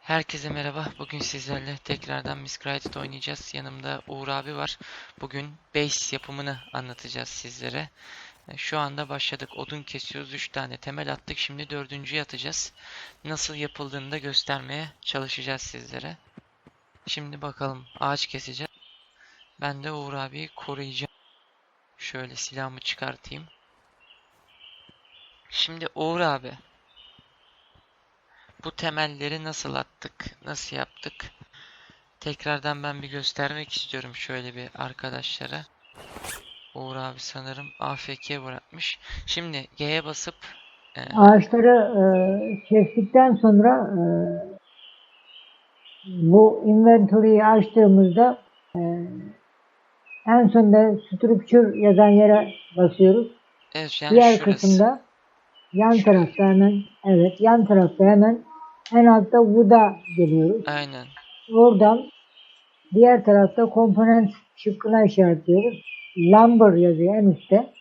Herkese merhaba. Bugün sizlerle tekrardan Miscreated oynayacağız. Yanımda Uğur abi var. Bugün base yapımını anlatacağız sizlere. E, Şu anda başladık. Odun kesiyoruz. 3 tane temel attık. Şimdi dördüncüyü atacağız. Nasıl yapıldığını da göstermeye çalışacağız sizlere. Şimdi bakalım. Ağaç keseceğiz. Ben de Uğur abiyi koruyacağım. Şöyle silahımı çıkartayım. Şimdi Uğur abi. Bu temelleri nasıl attık? Nasıl yaptık? Tekrardan ben bir göstermek istiyorum şöyle bir arkadaşlara. Uğur abi sanırım AFK bırakmış. Şimdi G'ye basıp e, Ağaçları e, kestikten sonra e, bu inventory'yi açtığımızda e, en sonunda structure yazan yere basıyoruz. evet yani Diğer şurası. kısımda yan Şurası. tarafta hemen evet yan tarafta hemen en altta Wood'a geliyoruz. Aynen. Oradan diğer tarafta komponent şıkkına işaretliyoruz. Lumber yazıyor en üstte.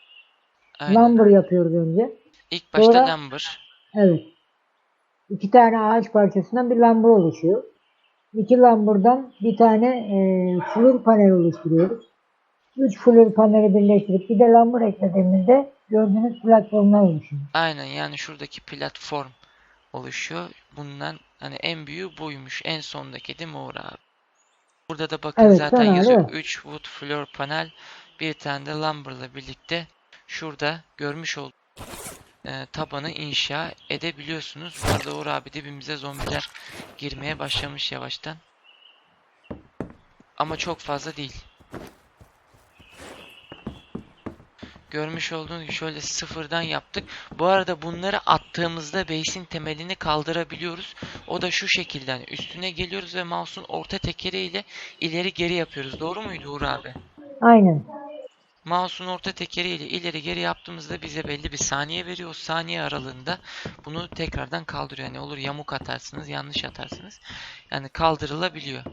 Aynen. Lumber yapıyoruz önce. İlk başta Sonra- number. Evet. İki tane ağaç parçasından bir lambur oluşuyor. İki lamburdan bir tane e, flür panel oluşturuyoruz. Üç flür paneli birleştirip bir de lambur eklediğimizde gördüğünüz platformlar oluşuyor. Aynen yani şuradaki platform oluşuyor. Bundan hani en büyüğü buymuş. En sondaki değil mi Uğur abi? Burada da bakın Evet, zaten yazıyor. o. 3 wood floor panel. Bir tane de lumber'la birlikte şurada görmüş olduğunuz e, tabanı inşa edebiliyorsunuz. Bu arada Uğur abi dibimize zombiler girmeye başlamış yavaştan. Ama çok fazla değil. Görmüş olduğunuz gibi şöyle sıfırdan yaptık. Bu arada bunları attığımızda base'in temelini kaldırabiliyoruz. O da şu şekilde hani üstüne geliyoruz ve mouse'un orta tekeriyle ileri geri yapıyoruz. Doğru muydu Uğur abi? Aynen. Mouse'un orta tekeriyle ileri geri yaptığımızda bize belli bir saniye veriyor. O saniye aralığında bunu tekrardan kaldırıyor. Yani olur yamuk atarsınız, yanlış atarsınız. Yani kaldırılabiliyor.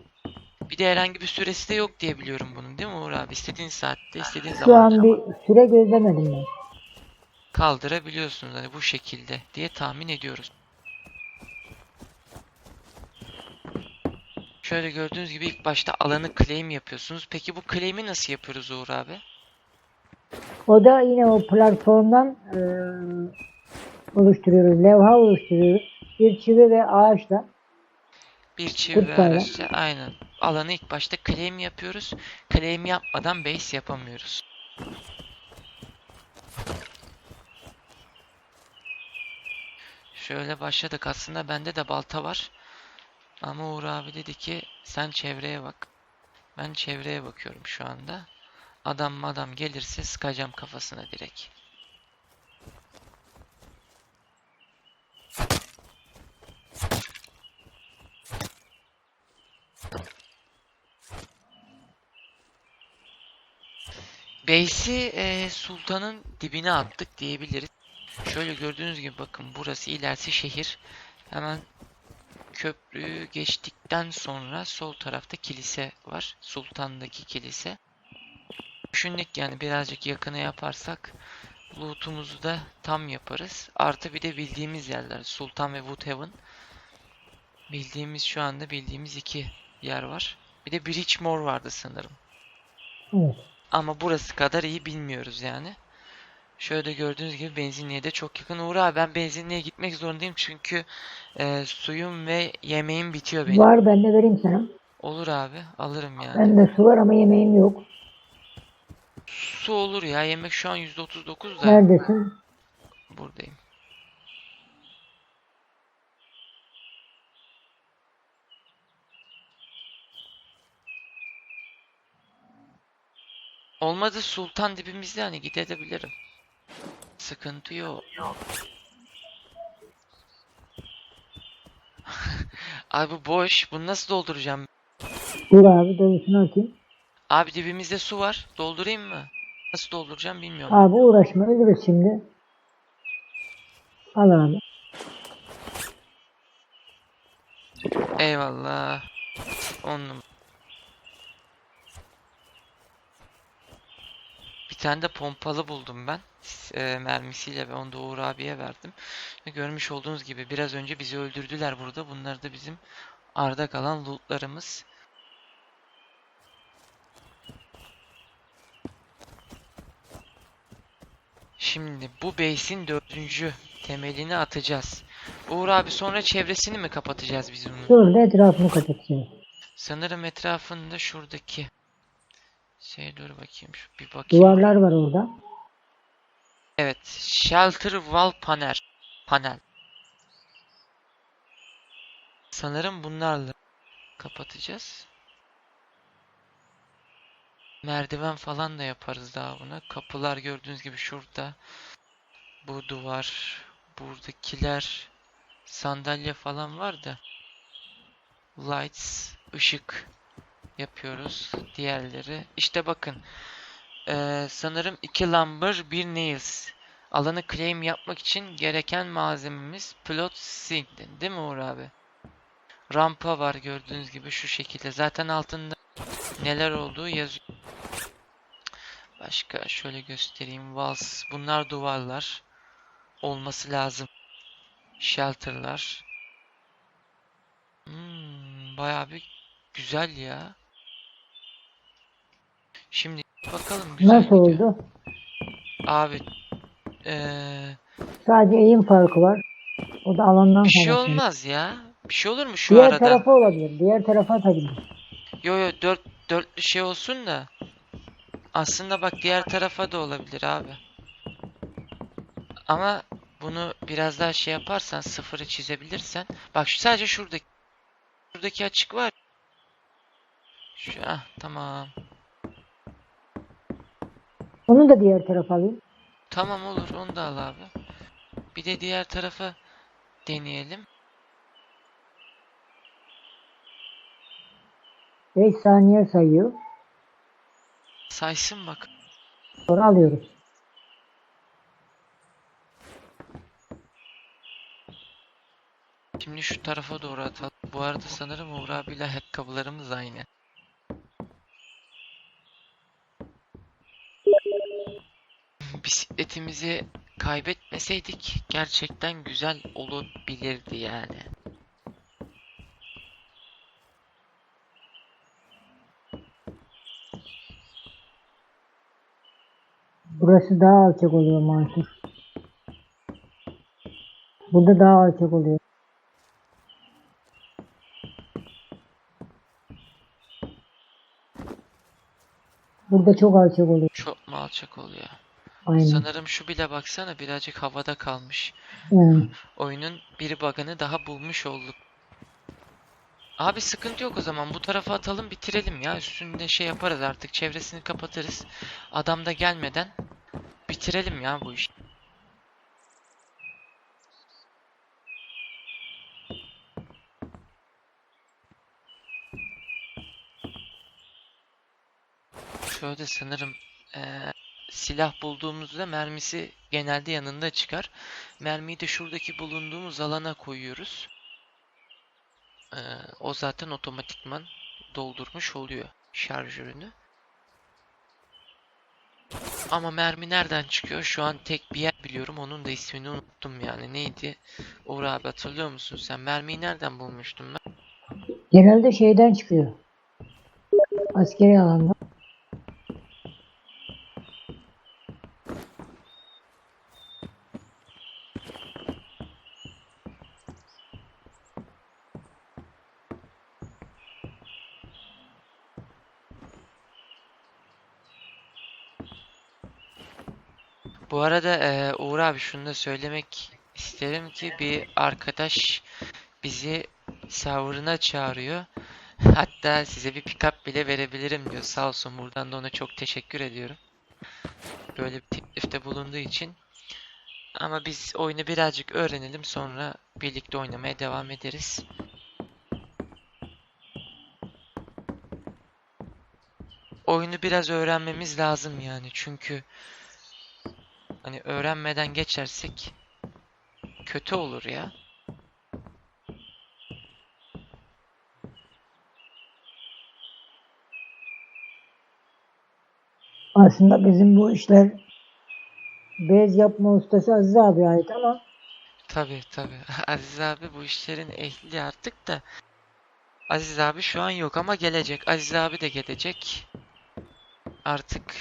Bir de herhangi bir süresi de yok diye biliyorum bunun değil mi abi? İstediğin saatte, istediğin Şu zaman an bir süre gözlemedim ben. kaldırabiliyorsunuz hani bu şekilde diye tahmin ediyoruz. Şöyle gördüğünüz gibi ilk başta alanı claim yapıyorsunuz. Peki bu claim'i nasıl yapıyoruz Uğur abi? O da yine o platformdan e, oluşturuyoruz. Levha oluşturuyoruz. Bir çivi ve ağaçla. Bir çivi ve araçla aynen. Alanı ilk başta claim yapıyoruz. Claim yapmadan base yapamıyoruz. Şöyle başladık. Aslında bende de balta var. Ama Uğur abi dedi ki sen çevreye bak. Ben çevreye bakıyorum şu anda. Adam madam gelirse sıkacağım kafasına direkt. Base'i eee, sultanın dibine attık diyebiliriz. Şöyle gördüğünüz gibi bakın burası ilerisi şehir. Hemen köprüyü geçtikten sonra sol tarafta kilise var. Sultan'daki kilise. Düşündük yani birazcık yakına yaparsak loot'umuzu da tam yaparız. Artı bir de bildiğimiz yerler. Sultan ve Woodhaven. Bildiğimiz şu anda bildiğimiz iki yer var. Bir de Bridgemore vardı sanırım. Evet. Ama burası kadar iyi bilmiyoruz yani. Şöyle gördüğünüz gibi benzinliğe de çok yakın. Uğur abi ben benzinliğe gitmek zorundayım çünkü e, suyum ve yemeğim bitiyor benim. Var ben de vereyim sana. Olur abi alırım yani. Bende su var ama yemeğim yok. Su olur ya yemek şu an %39 da Neredesin? buradayım. Olmadı sultan dibimizde hani gidebilirim. Sıkıntı yok. Abi bu boş. Bunu nasıl dolduracağım? Dur abi dolusunu atayım. Abi dibimizde su var. Doldurayım mı? Nasıl dolduracağım bilmiyorum. Abi uğraşma ölürüz şimdi. Al abi. Eyvallah. On numara. Bir tane de pompalı buldum ben. E, mermisiyle ve onu da Uğur abiye verdim. Ve görmüş olduğunuz gibi biraz önce bizi öldürdüler burada. Bunları da bizim arda kalan lootlarımız. Şimdi bu base'in dördüncü temelini atacağız. Uğur abi sonra çevresini mi kapatacağız biz bunun? Şurada etrafını kapatacağız. Sanırım etrafında şuradaki şey dur bakayım şu bir bakayım. Duvarlar var orada. Evet, shelter wall panel. Panel. Sanırım bunlarla kapatacağız. Merdiven falan da yaparız daha buna. Kapılar gördüğünüz gibi şurada. Bu duvar, buradakiler, sandalye falan var da. Lights, ışık yapıyoruz. Diğerleri. İşte bakın. Ee, sanırım iki lumber, bir nails. Alanı claim yapmak için gereken malzememiz plot sink değil mi Uğur abi? Rampa var gördüğünüz gibi şu şekilde. Zaten altında neler olduğu yazıyor. Başka şöyle göstereyim. Walls. Bunlar duvarlar. Olması lazım. Shelter'lar. Hmm, bayağı bir güzel ya. Şimdi bakalım güzel Nasıl gidiyor. oldu? Abi eee, Sadece eğim farkı var. O da alandan bir şey kaynaklı. olmaz ya. Bir şey olur mu şu Diğer arada? tarafa olabilir. Diğer tarafa atabilir. Yo yo dört dörtlü şey olsun da. Aslında bak diğer tarafa da olabilir abi. Ama bunu biraz daha şey yaparsan sıfırı çizebilirsen. Bak şu sadece şuradaki şuradaki açık var. Şu ah tamam. Onu da diğer tarafa alayım. Tamam olur onu da al abi. Bir de diğer tarafa deneyelim. 5 saniye sayıyor. Saysın bak. Sonra alıyoruz. Şimdi şu tarafa doğru atalım. Bu arada sanırım Uğur abiyle ayakkabılarımız aynı. Bisikletimizi kaybetmeseydik gerçekten güzel olabilirdi yani. Burası daha alçak oluyor Mansur. Burada daha alçak oluyor. Burada çok alçak oluyor. Çok mu alçak oluyor? Aynen. Sanırım şu bile baksana birazcık havada kalmış. Yani. Oyunun bir bug'ını daha bulmuş olduk. Abi sıkıntı yok o zaman. Bu tarafa atalım bitirelim ya. Üstünde şey yaparız artık. Çevresini kapatırız. Adam da gelmeden bitirelim ya bu işi. Şöyle sanırım eee, silah bulduğumuzda mermisi genelde yanında çıkar. Mermiyi de şuradaki bulunduğumuz alana koyuyoruz. Eee, o zaten otomatikman doldurmuş oluyor şarjörünü. Ama mermi nereden çıkıyor? Şu an tek bir yer biliyorum. Onun da ismini unuttum yani. Neydi? Uğur abi hatırlıyor musun sen? Mermiyi nereden bulmuştum ben? Genelde şeyden çıkıyor. Askeri alanda. Bu arada eee, Uğur abi şunu da söylemek isterim ki bir arkadaş bizi serverına çağırıyor. Hatta size bir pick-up bile verebilirim diyor. Sağ olsun buradan da ona çok teşekkür ediyorum. Böyle bir teklifte bulunduğu için. Ama biz oyunu birazcık öğrenelim sonra birlikte oynamaya devam ederiz. Oyunu biraz öğrenmemiz lazım yani çünkü Hani öğrenmeden geçersek kötü olur ya. Aslında bizim bu işler bez yapma ustası Aziz abi ait ama Tabii tabii. Aziz abi bu işlerin ehli artık da Aziz abi şu an yok ama gelecek. Aziz abi de gelecek. Artık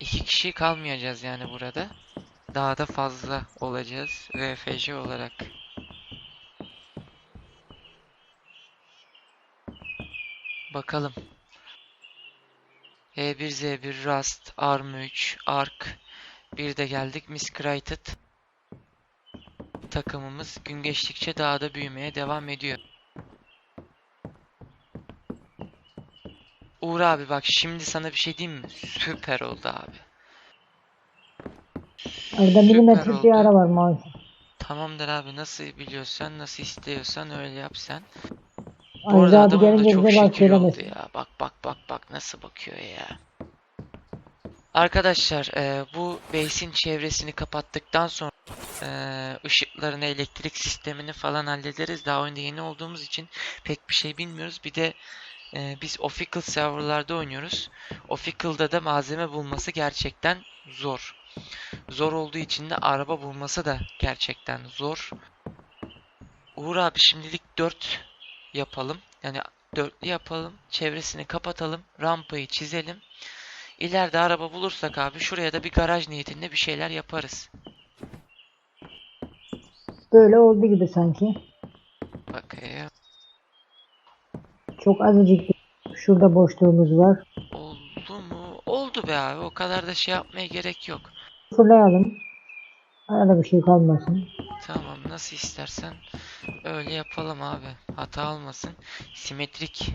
iki kişi kalmayacağız yani burada. Daha da fazla olacağız VFJ olarak. Bakalım. E1, Z1, Rust, ARM3, ARK. Bir de geldik Miscreated. Takımımız gün geçtikçe daha da büyümeye devam ediyor. Uğur abi bak şimdi sana bir şey diyeyim mi? Süper oldu abi. Süper milimetrik bir ara var maalesef. Tamamdır abi nasıl biliyorsan nasıl istiyorsan öyle yap sen. Bu arada abi adamın da gelince çok bize bak şekil oldu söylemesin. ya. Bak bak bak bak nasıl bakıyor ya. Arkadaşlar e, bu base'in çevresini kapattıktan sonra e, ışıklarını, elektrik sistemini falan hallederiz. Daha oyunda yeni olduğumuz için pek bir şey bilmiyoruz. Bir de e, biz Official serverlarda oynuyoruz. Official'da da malzeme bulması gerçekten zor. Zor olduğu için de araba bulması da gerçekten zor. Uğur abi şimdilik 4 yapalım. Yani dörtlü yapalım. Çevresini kapatalım. Rampayı çizelim. İleride araba bulursak abi şuraya da bir garaj niyetinde bir şeyler yaparız. Böyle oldu gibi sanki. Bakayım. Çok azıcık şurada boşluğumuz var. Oldu mu? Oldu be abi. O kadar da şey yapmaya gerek yok. Fırlayalım. Arada bir şey kalmasın. Tamam nasıl istersen öyle yapalım abi. Hata olmasın. Simetrik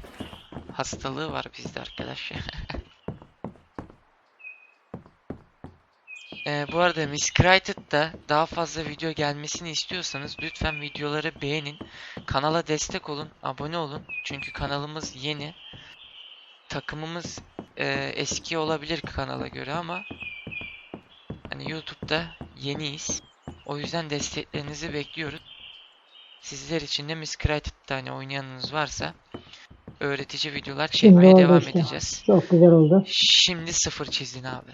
hastalığı var bizde arkadaş. Ee, bu arada Miscreated'da daha fazla video gelmesini istiyorsanız lütfen videoları beğenin. Kanala destek olun, abone olun. Çünkü kanalımız yeni. Takımımız e, eski olabilir kanala göre ama hani YouTube'da yeniyiz. O yüzden desteklerinizi bekliyoruz. Sizler için de Miscreated'da hani oynayanınız varsa öğretici videolar çekmeye devam işte. edeceğiz. Çok güzel oldu. Şimdi sıfır çizdin abi.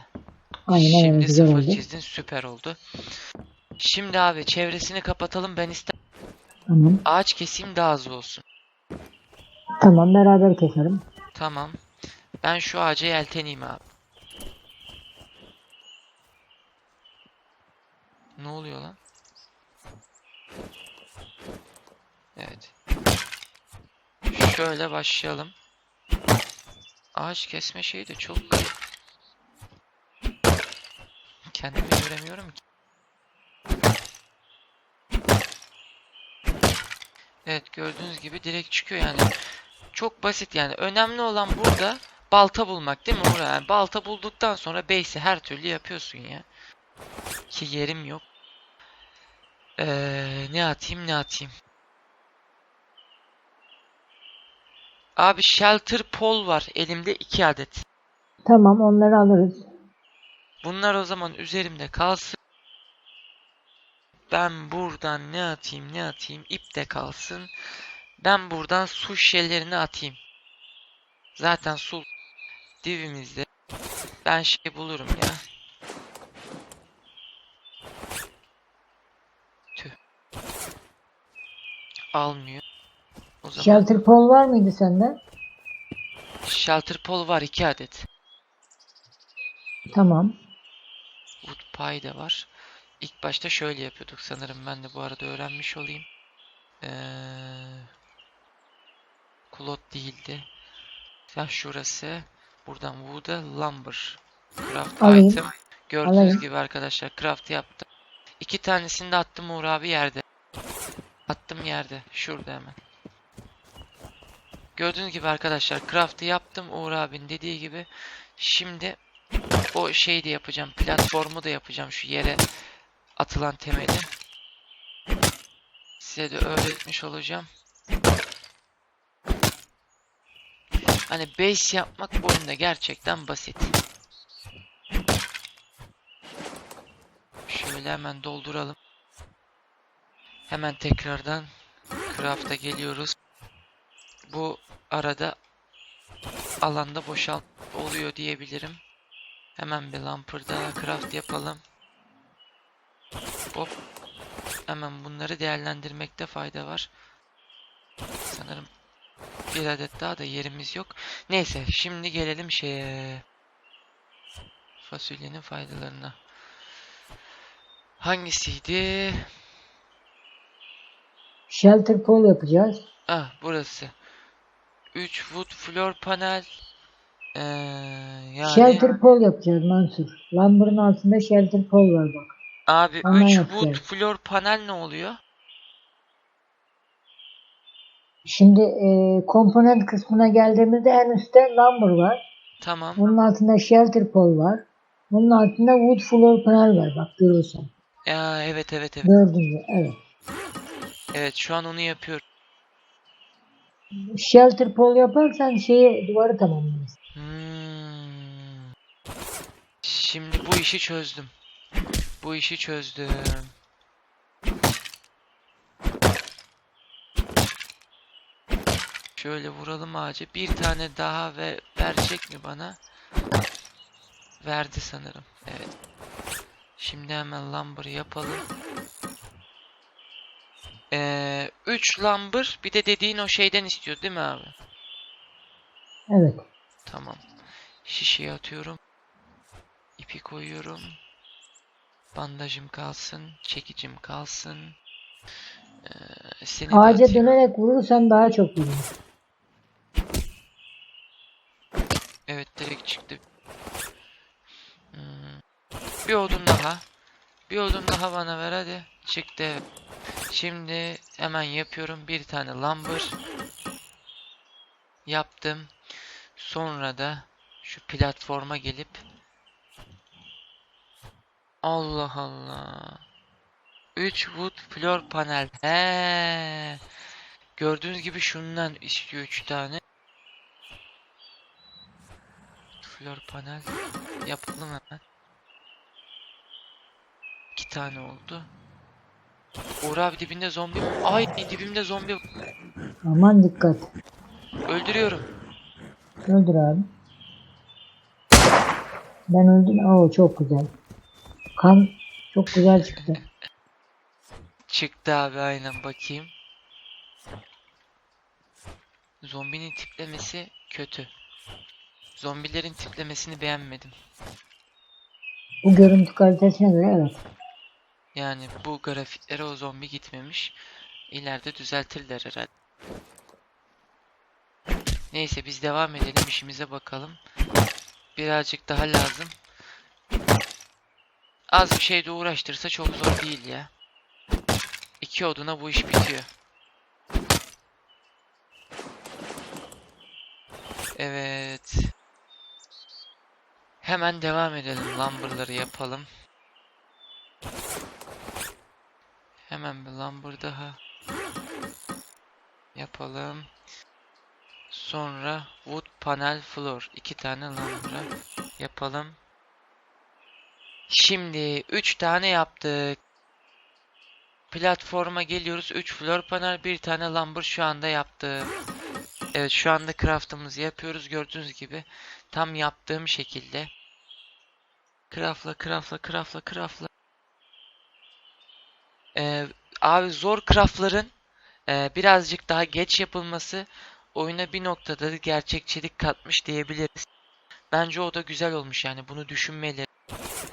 Aynen Şimdi güzel sıfır oldu. çizdin süper oldu. Şimdi abi çevresini kapatalım ben ister Tamam. ağaç keseyim daha hızlı olsun. Tamam beraber keselim. Tamam. Ben şu ağaca yelteneyim abi. Ne oluyor lan? Evet. Şöyle başlayalım. Ağaç kesme şeyi de çok. Kendimi göremiyorum ki. Evet gördüğünüz gibi direkt çıkıyor yani. Çok basit yani. Önemli olan burada balta bulmak değil mi Uğur? Yani balta bulduktan sonra base'i her türlü yapıyorsun ya. Ki yerim yok. Ee, ne atayım ne atayım. Abi shelter pole var. Elimde iki adet. Tamam onları alırız. Bunlar o zaman üzerimde kalsın. Ben buradan ne atayım ne atayım ip de kalsın. Ben buradan su şişelerini atayım. Zaten su dibimizde. Ben şey bulurum ya. Almıyor. O zaman Shelter pole var mıydı sende? shelter pole var iki adet. Tamam. Wood pie de var. İlk başta şöyle yapıyorduk sanırım. Ben de bu arada öğrenmiş olayım. Ee, Klot değildi. Ya şurası. Buradan wood'a lumber. Craft Alayım. item. Gördüğünüz Alayım. gibi arkadaşlar craft yaptım. İki tanesini de attım Uğur abi yerde. Attım yerde. Şurada hemen. Gördüğünüz gibi arkadaşlar craft'ı yaptım Uğur abinin dediği gibi. Şimdi o şeyi de yapacağım. Platformu da yapacağım şu yere atılan temeli. Size de öğretmiş olacağım. Hani base yapmak bu oyunda gerçekten basit. Şöyle hemen dolduralım. Hemen tekrardan craft'a geliyoruz. Bu arada alanda boşalt oluyor diyebilirim. Hemen bir lumber'da craft yapalım. Hop. Hemen bunları değerlendirmekte fayda var. Sanırım Bir adet daha da yerimiz yok. Neyse şimdi gelelim şeye. Fasulyenin faydalarına. Hangisiydi? Shelter pole yapacağız. Ah burası. 3 wood floor panel. Ee, yani Shelter pole yapacağız Mansur. Lamburun altında shelter pole var bak. abi Ondan 3 yapacağız. wood floor panel ne oluyor? Şimdi e, komponent kısmına geldiğimizde en üstte lumber var. Tamam. Onun altında shelter pole var. Onun altında wood floor panel var bak görürsen. Ya evet evet evet. Dördüncü evet. Evet şu an onu yapıyorum. Shelter pole yaparsan şeyi duvarı tamamlarsın. Hmm. Şimdi bu işi çözdüm. Bu işi çözdüm. Şöyle vuralım ağacı. Bir tane daha ve verecek mi bana? Verdi sanırım. Evet. Şimdi hemen lumber'ı yapalım. Ee, 3 lumber bir de dediğin o şeyden istiyor değil mi abi? Evet. Tamam. Şişeyi atıyorum. İpi koyuyorum. Bandajım kalsın. Çekicim kalsın. Ee, seni de Ağaca atayım. dönerek vurursan daha çok vurur. Evet direkt çıktı. Hmm. Bir odun daha. Bir odun daha bana ver hadi. Çıktı. evet. Şimdi hemen yapıyorum. Bir tane lumber. Yaptım. Sonra da şu platforma gelip Allah Allah. 3 wood floor panel. He. Gördüğünüz gibi şundan istiyor 3 tane. Flor panel yapalım hemen. İki tane oldu. Uğur abi dibinde zombi. Ay dibimde zombi. Aman dikkat. Öldürüyorum. Öldür abi. Ben öldüm. Oo çok güzel. Kan çok güzel çıktı. Çıktı abi aynen bakayım. Zombinin tiplemesi kötü. Zombilerin tiplemesini beğenmedim. Bu görüntü kalitesine göre evet. Yani bu grafiklere o zombi gitmemiş. İleride düzeltirler herhalde. Neyse biz devam edelim işimize bakalım. Birazcık daha lazım. Az bir şeyde uğraştırsa çok zor değil ya. İki oduna bu iş bitiyor. Evet. Hemen devam edelim. Lumber'ları yapalım. Hemen bir lumber daha yapalım. Sonra wood panel floor. iki tane lumber yapalım. Şimdi 3 tane yaptık. Platforma geliyoruz. 3 floor panel, bir tane lumber şu anda yaptım. Evet şu anda craftımızı yapıyoruz. Gördüğünüz gibi tam yaptığım şekilde. Craftla, craftla, craftla, craftla. Ee, abi zor craftların e, birazcık daha geç yapılması oyuna bir noktada gerçekçilik katmış diyebiliriz. Bence o da güzel olmuş yani bunu düşünmeli.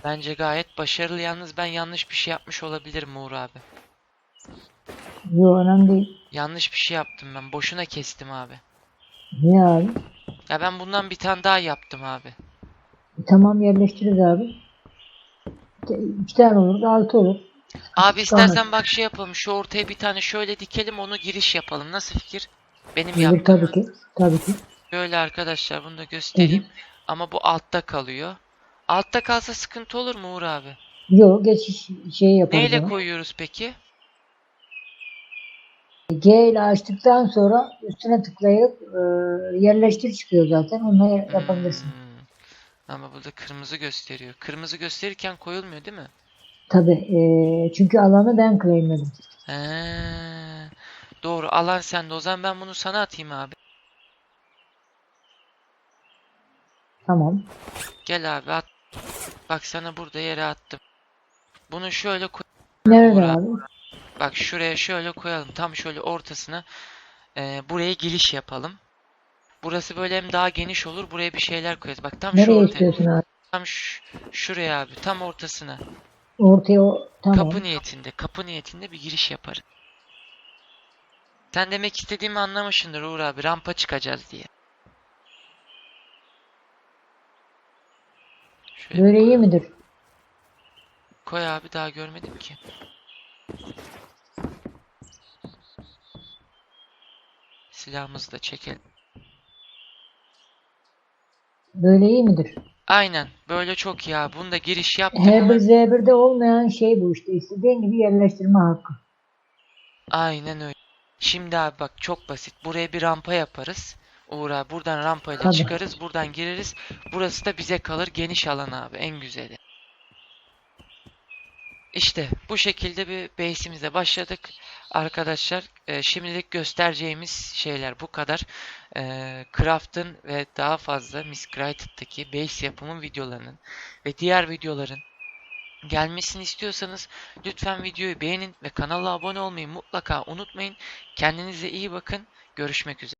Bence gayet başarılı yalnız ben yanlış bir şey yapmış olabilirim Uğur abi. Yok önemli değil. Yanlış bir şey yaptım ben. Boşuna kestim abi. Niye abi? Ya ben bundan bir tane daha yaptım abi. E, tamam yerleştiririz abi. İki- İki tane olur altı olur. Abi istersen bak şey yapalım. Şu ortaya bir tane şöyle dikelim onu giriş yapalım. Nasıl fikir? Benim yaptığım. tabii ki. Tabii ki. Şöyle arkadaşlar bunu da göstereyim. Ama bu altta kalıyor. Altta kalsa sıkıntı olur mu Uğur abi? Yok geçiş şey yaparız. Neyle onu. koyuyoruz peki? G ile açtıktan sonra üstüne tıklayıp e, yerleştir çıkıyor zaten. Onu yapabilirsin. Hmm. Ama burada kırmızı gösteriyor. Kırmızı gösterirken koyulmuyor değil mi? Tabii. e, çünkü alanı ben claimledim. He. Doğru alan sende. O zaman ben bunu sana atayım abi. Tamam. Gel abi at. Bak sana burada yere attım. Bunu şöyle koy. Nerede Uğur abi? Bak şuraya şöyle koyalım. Tam şöyle ortasına. Ee, buraya giriş yapalım. Burası böyle hem daha geniş olur. Buraya bir şeyler koyarız. Bak tam şu Nereye ortaya. istiyorsun abi? Tam ş- şuraya abi. Tam ortasına. Ortaya o tamam. Kapı niyetinde. Kapı niyetinde bir giriş yaparız. Sen demek istediğimi anlamışsındır Uğur abi. Rampa çıkacağız diye. Şöyle Böyle iyi midir? koy abi daha görmedim ki. Silahımızı da çekelim. Böyle iyi midir? Aynen. Böyle çok ya. Bunda giriş yaptık H1 hemen. Z1'de olmayan şey bu işte. İstediğin gibi yerleştirme hakkı. Aynen öyle. Şimdi abi bak çok basit. Buraya bir rampa yaparız. Uğur abi buradan rampayla Tabii. çıkarız. Buradan gireriz. Burası da bize kalır. Geniş alan abi. En güzeli. İşte bu şekilde bir base'imize başladık. Arkadaşlar e, şimdilik göstereceğimiz şeyler bu kadar. E, Craft'ın ve daha fazla Miscrited'daki base yapımı videolarının ve diğer videoların gelmesini istiyorsanız lütfen videoyu beğenin ve kanala abone olmayı mutlaka unutmayın. Kendinize iyi bakın. Görüşmek üzere.